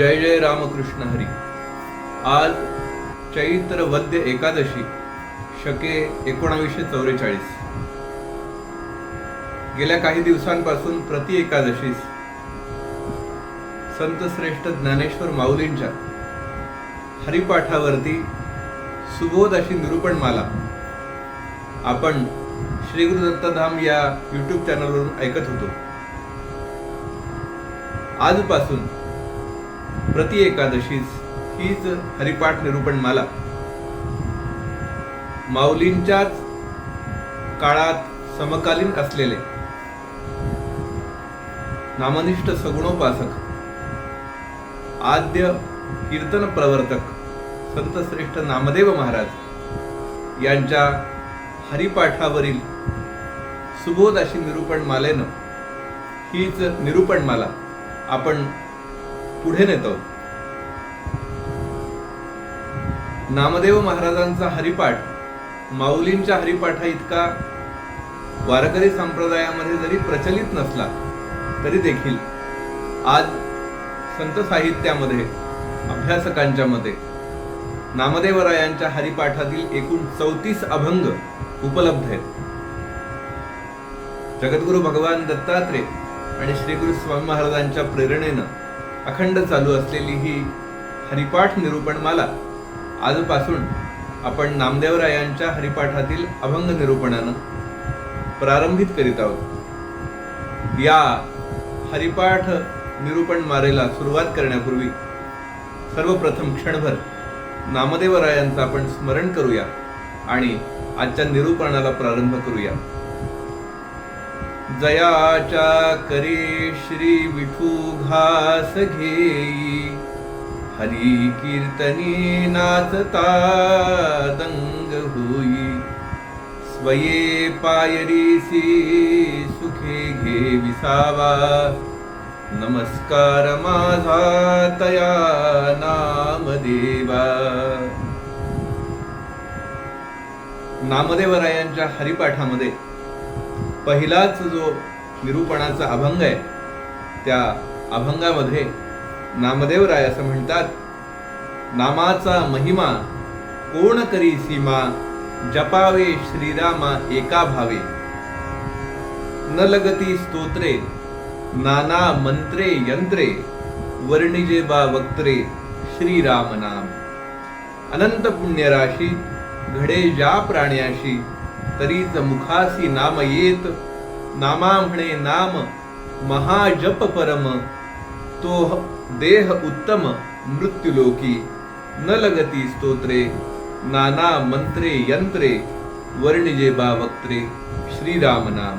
जय जय रामकृष्ण हरी. आज चैत्र वद्य एकादशी शके एकोणावीसशे चौवेचाळीस गेल्या काही दिवसांपासून प्रति एकादशीस संत श्रेष्ठ ज्ञानेश्वर माऊलींच्या हरिपाठावरती सुबोध अशी निरूपणमाला आपण श्री गुरु दत्तधाम या यूट्यूब चॅनलवरून ऐकत होतो. आजपासून प्रति एकादशीस हीच हरिपाठ निरूपण माला. माऊलींच्याच काळात समकालीन असलेले नामनिष्ठ सगुणोपासक आद्य कीर्तन प्रवर्तक संत श्रेष्ठ नामदेव महाराज यांच्या हरिपाठावरील सुबोध अशी निरूपणमालेनं हीच निरूपण माला आपण पुढे नेतो. नामदेव महाराजांचा हरिपाठ माऊलींच्या हरिपाठा इतका वारकरी संप्रदायामध्ये जरी प्रचलित नसला तरी देखील आज संत साहित्यामध्ये अभ्यासकांच्या मते नामदेवरायांच्या हरिपाठातील एकूण चौतीस अभंग उपलब्ध आहेत. जगद्गुरु भगवान दत्तात्रेय आणि श्री गुरु स्वामी महाराजांच्या प्रेरणेनं अखंड चालू असलेली ही हरिपाठ निरूपणमाला. आजपासून आपण नामदेवरायांच्या हरिपाठातील अभंग निरूपणानं प्रारंभित करीत आहोत. या हरिपाठ निरूपण मारेला सुरुवात करण्यापूर्वी सर्वप्रथम क्षणभर नामदेवरायांचं आपण स्मरण करूया आणि आजच्या निरूपणाला प्रारंभ करूया. जयाच्या करी श्री विठू घास घेई. हरी कीर्तनी नाचता दंग होई. स्वये पायरीसी सुखे घे विसावा. नमस्कार माझा तया नामदेवा नामदेवरायांच्या हरिपाठामध्ये पहिलाच जो निरूपणाचा अभंग आहे त्या अभंगामध्ये नामदेवराय असं म्हणतात नामाचा महिमा कोण करी सीमा जपावे श्रीरामा एका भावे. न लगती स्तोत्रे नाना मंत्रे यंत्रे वर्णिजे बा वक्त्रे श्रीराम नाम अनंत पुण्यराशी घडे ज्या प्राण्याशी तरीच मुखासी नाम येत नामा म्हणे नाम महाजप परम तो देह उत्तम मृत्युलोकी न लगती स्तोत्रे नाना मंत्रे यंत्रे वर्णिजे बा वक्त्रे श्रीराम नाम.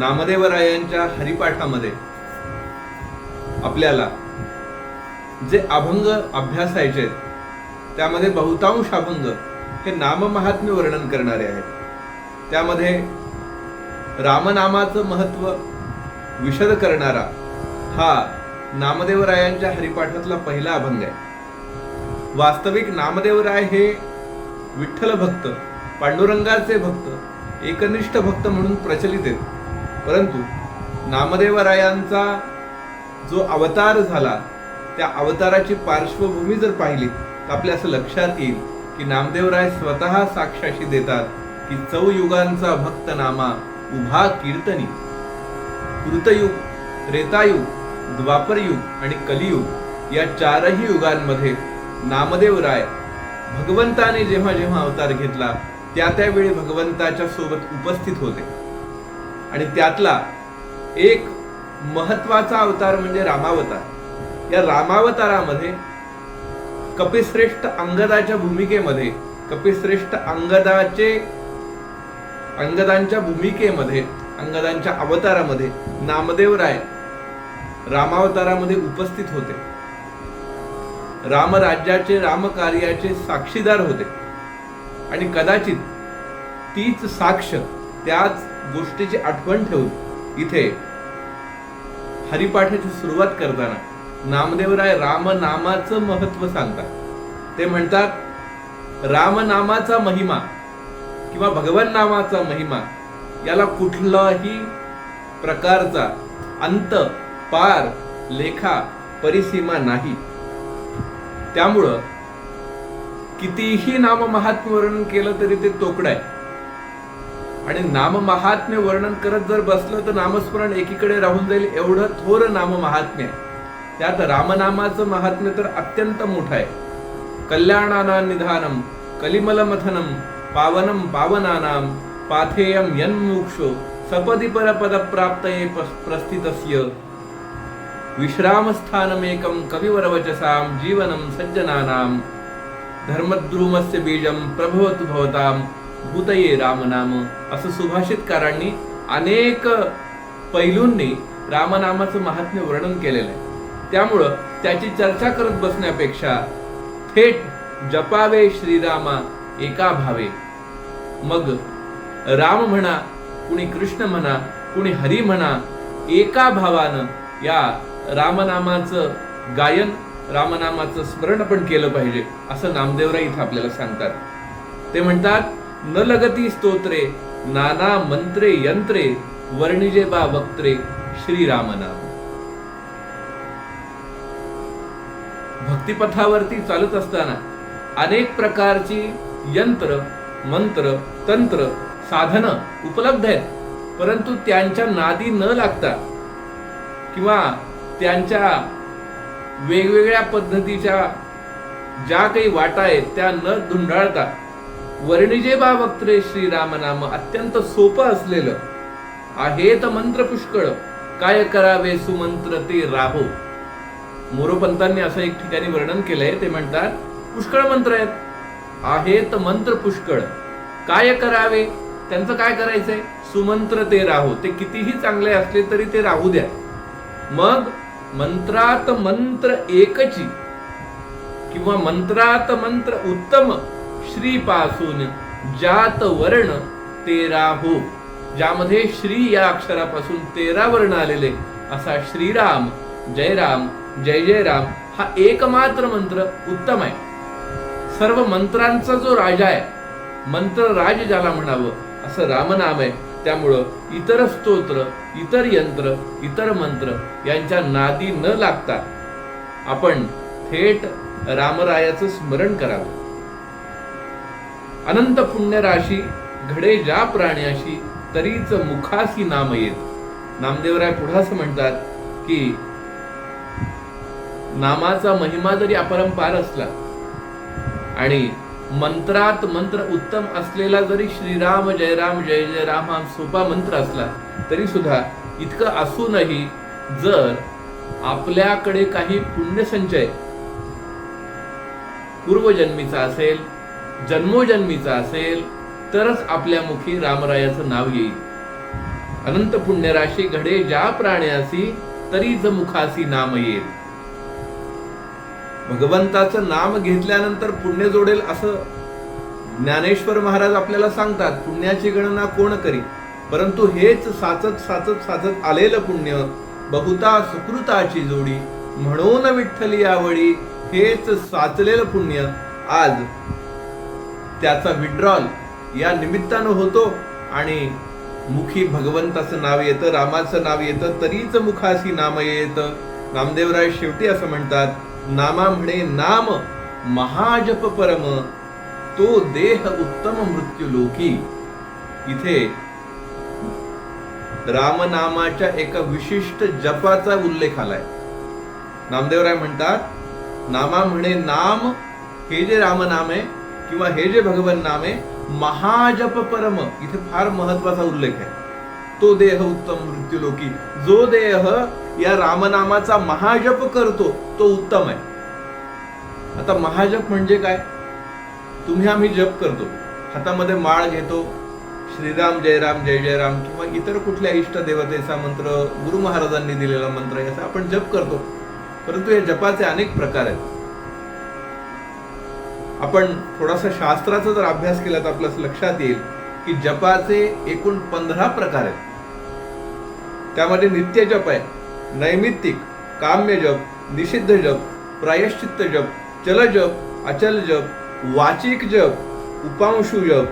नामदेवरायांच्या हरिपाठामध्ये आपल्याला जे अभंग अभ्यासायचे आहेत, त्यामध्ये बहुतांश अभंग हे नाममहात्म्य वर्णन करणारे आहेत. त्यामध्ये रामनामाचं महत्त्व विशद करणारा हा नामदेवरायांच्या हरिपाठातला पहिला अभंग आहे. वास्तविक नामदेवराय हे विठ्ठल भक्त पांडुरंगाचे भक्त एकनिष्ठ भक्त म्हणून प्रचलित आहेत. परंतु नामदेवरायांचा जो अवतार झाला त्या अवताराची पार्श्वभूमी जर पाहिली तर आपल्या असं लक्षात येईल की नामदेवराय स्वतः साक्षाशी देतात की चौयुगांचा भक्त नामा उभा कीर्तनी. कृतयुग त्रेतायुग द्वापरयुग आणि कलियुग या चारही युगांमध्ये नामदेवराय भगवंताने जेव्हा जेव्हा अवतार घेतला त्या त्यावेळी भगवंताच्या सोबत उपस्थित होते. आणि त्यातला एक महत्त्वाचा अवतार म्हणजे रामावतार. या रामावतारामध्ये कपिश्रेष्ठ अंगदाच्या भूमिकेमध्ये कपिश्रेष्ठ अंगदाचे अंगदांच्या भूमिकेमध्ये अंगदांच्या अवतारामध्ये नामदेव राय रामावतारामध्ये उपस्थित होते. रामराज्याचे रामकार्याचे साक्षीदार होते. आणि कदाचित तीच साक्ष त्याच गोष्टीची आठवण ठेवून इथे हरिपाठाची सुरुवात करताना नामदेवराय रामनामाचं महत्त्व सांगतात. ते म्हणतात रामनामाचा महिमा किंवा भगवान नामाचा महिमा याला कुठलाही प्रकारचा अंत पार लेखा परिसीमा नाही. त्यामुळं कितीही नाममहात्म्य वर्णन केलं तरी ते तोकडं आहे. आणि नाममहात्म्य वर्णन करत जर बसलं तर नामस्मरण एकीकडे राहून जाईल एवढं थोर नाममहात्म्य आहे. त्यात रामनामाचं महात्म्य तर अत्यंत मोठं आहे. कल्याणाना निधानम कलिमल मथनम पावनम पावनानाम पाथेयम यन्मुक्षो सपदी परपद प्राप्त प्रस्थितस्य। विश्रामस्थानमेकं कविवरवचसां जीवनं सज्जनानां। धर्मद्रुमस्य बीजं प्रभवतु भवतां। भूतये रामनाम। असं सुभाषितकारांनी अनेक पैलूंनी रामनामाचं महात्म्य वर्णन केलेलं आहे. त्यामुळं त्याची चर्चा करत बसण्यापेक्षा थेट जपावे श्रीरामा एका भावे. मग राम म्हणा कुणी कृष्ण म्हणा कुणी हरी म्हणा एका भावानं या रामनामाचं गायन रामनामाचं स्मरण पण केलं पाहिजे असं नामदेवराय इथं आपल्याला सांगतात. ते म्हणतात न लगती स्तोत्रे नाना मंत्रे यंत्रे वर्णिजे बा वक्त्रे श्रीरामनाम. भक्तिपथावरती चालत असताना अनेक प्रकारची यंत्र मंत्र तंत्र साधनं उपलब्ध आहेत. परंतु त्यांच्या नादी न लागता किंवा त्यांच्या वेगवेगळ्या पद्धतीच्या ज्या काही वाटा आहेत त्या न धुंडाळता वर्णिजेबा वक्त्रे श्रीरामनाम अत्यंत सोपं असलेलं आहे तर मंत्र पुष्कळ. काय करावे सुमंत्र ते राहो. मोरोपंतांनी असं एक ठिकाणी वर्णन केलंय ते म्हणतात पुष्कळ मंत्र आहेत. आहेत मंत्र पुष्कळ. काय करावे? त्यांचं काय करायचंय? सुमंत्र ते राहो. ते कितीही चांगले असले तरी ते राहू द्या. मग मंत्रात मंत्र एकची किंवा मंत्रात मंत्र उत्तम श्री पासून जात वर्ण तेरा हो ज्यामध्ये श्री या अक्षरापासून तेरा वर्ण आलेले असा श्रीराम जयराम जय जय राम हा एकमात्र मंत्र उत्तम आहे. सर्व मंत्रांचा जो राजा आहे मंत्र राज ज्याला म्हणावं असं रामनाम आहे. त्यामुळं इतर स्तोत्र इतर यंत्र इतर मंत्र यांच्या नादी न लागता आपण थेट रामरायाचं स्मरण करावं. अनंत पुण्य राशी घडे ज्या प्राण्याशी तरीच मुखासी नाम येत. नामदेवराय पुढे असं म्हणतात की नामाचा महिमा जरी अपरंपार असला आणि मंत्रात मंत्र उत्तम असलेला जरी श्रीराम जयराम जय जय राम हा सोपा मंत्र असला तरी सुद्धा इतकं असूनही जर आपल्याकडे काही पुण्यसंचय पूर्वजन्मीचा असेल जन्मोजन्मीचा असेल तरच आपल्या मुखी रामरायाचं नाव येईल. अनंत पुण्यराशी घडे ज्या प्राण्यासी तरीच मुखासी नाम येईल. भगवंताचं नाम घेतल्यानंतर पुण्य जोडेल असं ज्ञानेश्वर महाराज आपल्याला सांगतात. पुण्याची गणना कोण करी परंतु हेच साचत साचत साचत आलेलं पुण्य बहुता सुकृताची जोडी. म्हणून विठ्ठली आवडी हेच साचलेलं पुण्य. आज त्याचा विड्रॉल या निमित्तानं होतो आणि मुखी भगवंताचं नाव येतं रामाचं नाव येतं तरीच मुखासी नाम येतं. नामदेवराय शेवटी असं म्हणतात नामा म्हणे नाम महाजप परम तो देह उत्तम मृत्यू लोकी. इथे रामनामाच्या एका विशिष्ट जपाचा उल्लेख आलाय. नामदेवराय म्हणतात नामा म्हणे नाम हे जे रामनाम आहे किंवा हे जे भगवन नाम आहे महाजप परम. इथे फार महत्त्वाचा उल्लेख आहे. तो देह उत्तम मृत्यूलोकी. जो देह या रामनामाचा महाजप करतो तो उत्तम आहे. आता महाजप म्हणजे काय? तुम्ही आम्ही जप करतो. हातामध्ये माळ घेतो. श्रीराम जयराम जय जयराम किंवा इतर कुठल्या इष्ट देवतेचा मंत्र गुरु महाराजांनी दिलेला मंत्र याचा आपण जप करतो. परंतु या जपाचे अनेक प्रकार आहेत. आपण थोडासा शास्त्राचा जर अभ्यास केला तर आपल्या लक्षात येईल की जपाचे एकूण पंधरा प्रकार आहेत. त्यामध्ये नित्य जप आहे. नैमित्तिक काम्य जप निषिद्ध जप प्रायश्चित्त जप चलजप अचल जप वाचिक जप उपांशु जप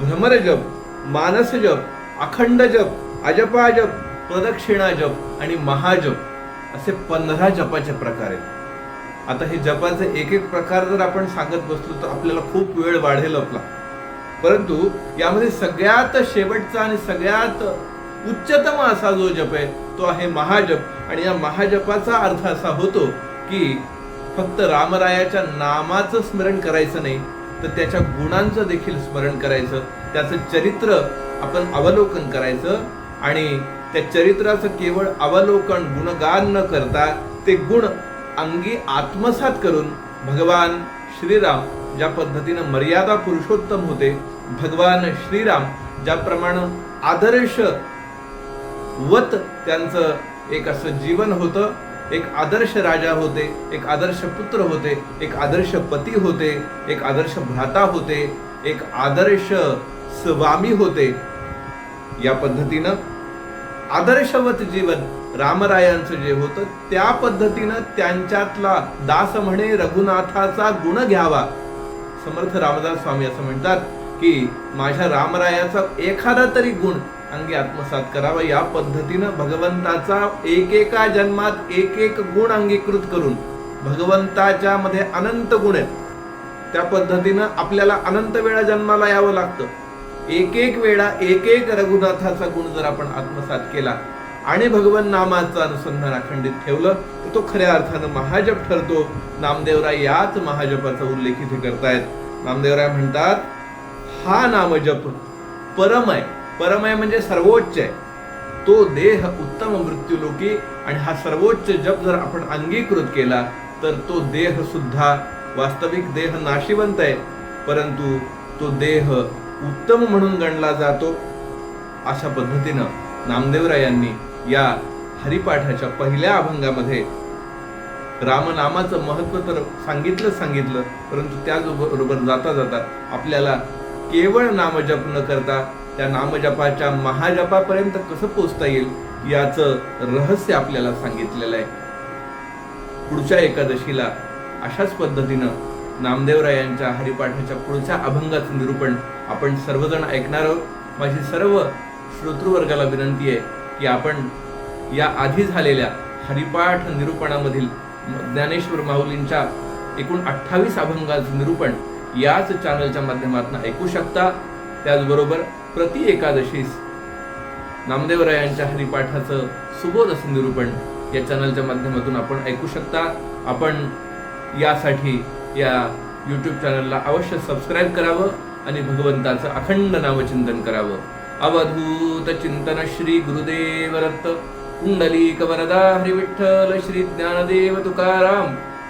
भ्रमर जप मानस जप अखंड जप अजपा जप प्रदक्षिणा जप आणि महाजप असे पंधरा जपाचे प्रकार आहेत. आता हे जपाचे एक एक प्रकार जर आपण सांगत बसलो तर आपल्याला खूप वेळ वाढेल आपला. परंतु यामध्ये सगळ्यात शेवटचा आणि सगळ्यात उच्चतम असा जो जप आहे तो आहे महाजप. आणि या महाजपाचा अर्थ असा होतो की फक्त रामरायाच्या नामाचं स्मरण करायचं नाही तर त्याच्या गुणांचं देखील स्मरण करायचं. त्याचं चरित्र आपण अवलोकन करायचं. आणि त्या चरित्राचं केवळ अवलोकन गुणगान न करता ते गुण अंगी आत्मसात करून भगवान श्रीराम ज्या पद्धतीनं मर्यादा पुरुषोत्तम होते भगवान श्रीराम ज्याप्रमाणे आदर्श वत त्यांचं एक असं जीवन होतं. एक आदर्श राजा होते एक आदर्श पुत्र होते एक आदर्श पती होते एक आदर्श भ्राता होते एक आदर्श स्वामी होते. या पद्धतीनं आदर्शवत जीवन रामरायांचं जे होतं त्या पद्धतीनं त्यांच्यातला दास म्हणे रघुनाथाचा गुण घ्यावा. समर्थ रामदास स्वामी असं म्हणतात. की माझ्या रामरायाचा एखादा तरी गुण अंगी आत्मसात करावा. या पद्धतीनं भगवंताचा एकेका जन्मात एक एक गुण अंगीकृत करून भगवंताच्या मध्ये अनंत गुण आहेत. त्या पद्धतीनं आपल्याला अनंत वेळा जन्माला यावं लागतं. एक एक वेळा एक एक रघुनाथाचा गुण जर आपण आत्मसात केला आणि भगवन नामाचं अनुसंधान अखंडित ठेवलं तर तो खऱ्या अर्थानं महाजप ठरतो. नामदेवराय याच महाजपाचा उल्लेख इथे करतायत. नामदेवराय म्हणतात हा नामजप जप. परमय. परमय म्हणजे सर्वोच्च आहे. तो देह उत्तम मृत्यूलोकी आणि हा सर्वोच्च जप जर आपण अंगीकृत केला तर तो देह सुद्धा वास्तविक देह नाशिवंत आहे. परंतु तो देह उत्तम म्हणून गणला जातो. अशा पद्धतीनं नामदेवरायांनी या हरिपाठाच्या पहिल्या अभंगामध्ये रामनामाचं महत्त्व तर सांगितलं सांगितलं परंतु त्याचबरोबर जाता जाता आपल्याला केवळ नामजप न करता त्या नामजपाच्या महाजपापर्यंत कसं पोचता येईल याचं रहस्य आपल्याला सांगितलेलं आहे. पुढच्या एकादशीला अशाच पद्धतीनं नामदेवरायांच्या हरिपाठाच्या पुढच्या अभंगाचं निरूपण आपण सर्वजण ऐकणार आहोत. माझी सर्व श्रोतृवर्गाला विनंती आहे की आपण या आधी झालेल्या हरिपाठ निरूपणामधील ज्ञानेश्वर माऊलींच्या एकूण अठ्ठावीस अभंगाचं निरूपण याच चॅनलच्या माध्यमातून ऐकू शकता. त्याचबरोबर प्रति एकादशीस नामदेवरायांच्या हरिपाठाचं सुबोध असं निरूपण या चॅनलच्या माध्यमातून आपण ऐकू शकता. आपण यासाठी या यूट्यूब चॅनलला अवश्य सबस्क्राईब करावं आणि भगवंताचं अखंड नामचिंतन करावं. अवधूत चिंतन श्री गुरुदेव रत्त कुंडलीक वरदा हरिविठ्ठल श्री ज्ञानदेव तुकाराम